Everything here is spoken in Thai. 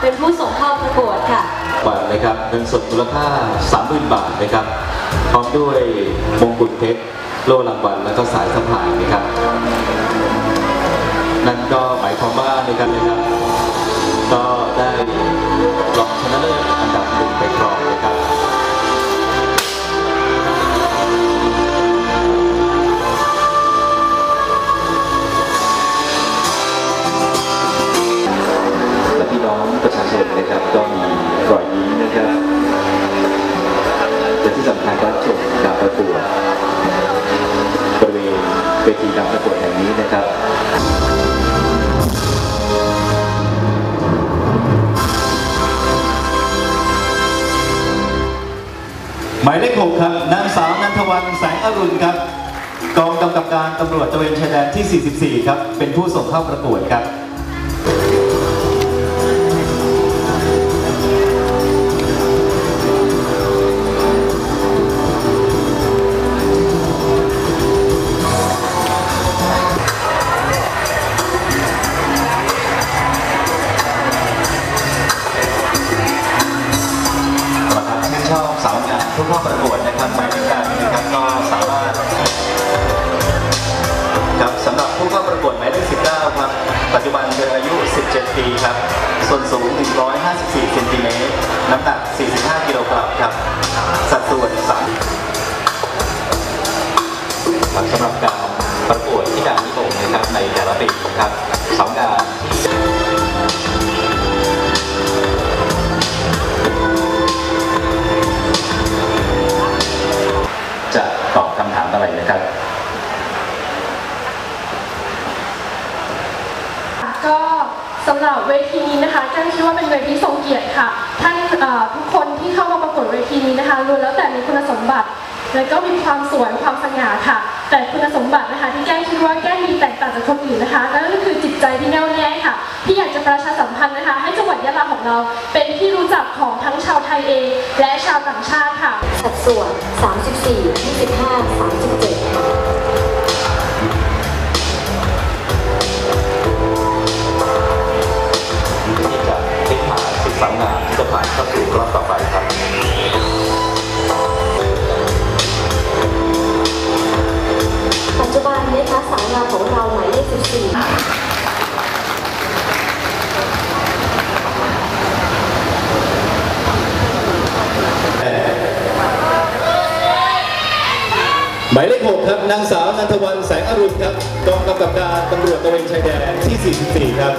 เป็นผู้ส่งเข้าประกวดค่ะบาทนะครับเงินสดมูลค่า 30,000 บาทนะครับ พร้อมด้วยมงกุฎเพชรโล่รางวัลแล้วก็สายสะพายนะครับ นั่นก็หมายความว่าในการนะครับก็ สำคัญก็ชมการประกวดบริเวณเวทีการประกวดแห่งนี้นะครับหมายเลขหกครับนางสาวนันทวันแสงอรุณครับ กองกำกับการตำรวจตระเวนชายแดนที่ 44 ครับ เป็นผู้ส่งเข้าประกวดครับ ชอบสาวงามผู้เข้าประกวดนะครับหมายเลขการนะครับก็สามารถครับสำหรับผู้เข้าประกวดหมายเลข19 ครับ ปัจจุบันเธออายุ 17 ปีครับ ส่วนสูง 154เซนติเมตรน้ำหนัก 45 กิโลกรัมครับ สัดส่วน3สำหรับการประกวดที่ด่านนิคมนะครับในแต่ละปีครับสองงาน สำหรับเวทีนี้นะคะแก้มคิดว่าเป็นเวทีทรงเกียรติค่ะ ท่านทุกคนที่เข้ามาประกวดเวทีนี้นะคะล้วนแล้วแต่มีคุณสมบัติ และก็มีความสวยความสง่าค่ะ แต่คุณสมบัตินะคะ ที่แก้มคิดว่าแก้มมีแตกต่างจากคนอื่นนะคะนั่นก็คือจิตใจที่แน่วแน่ค่ะ ที่อยากจะประชาสัมพันธ์นะคะ ให้จังหวัดยะลาของเรา เป็นที่รู้จักของทั้งชาวไทยเองและชาวต่างชาติค่ะ สัดส่วน 34 25 37 ครับนางสาวนันทวันแสงอรุณครับกองกำกับการตำรวจตะเวนชายแดนที่ 44 ครับ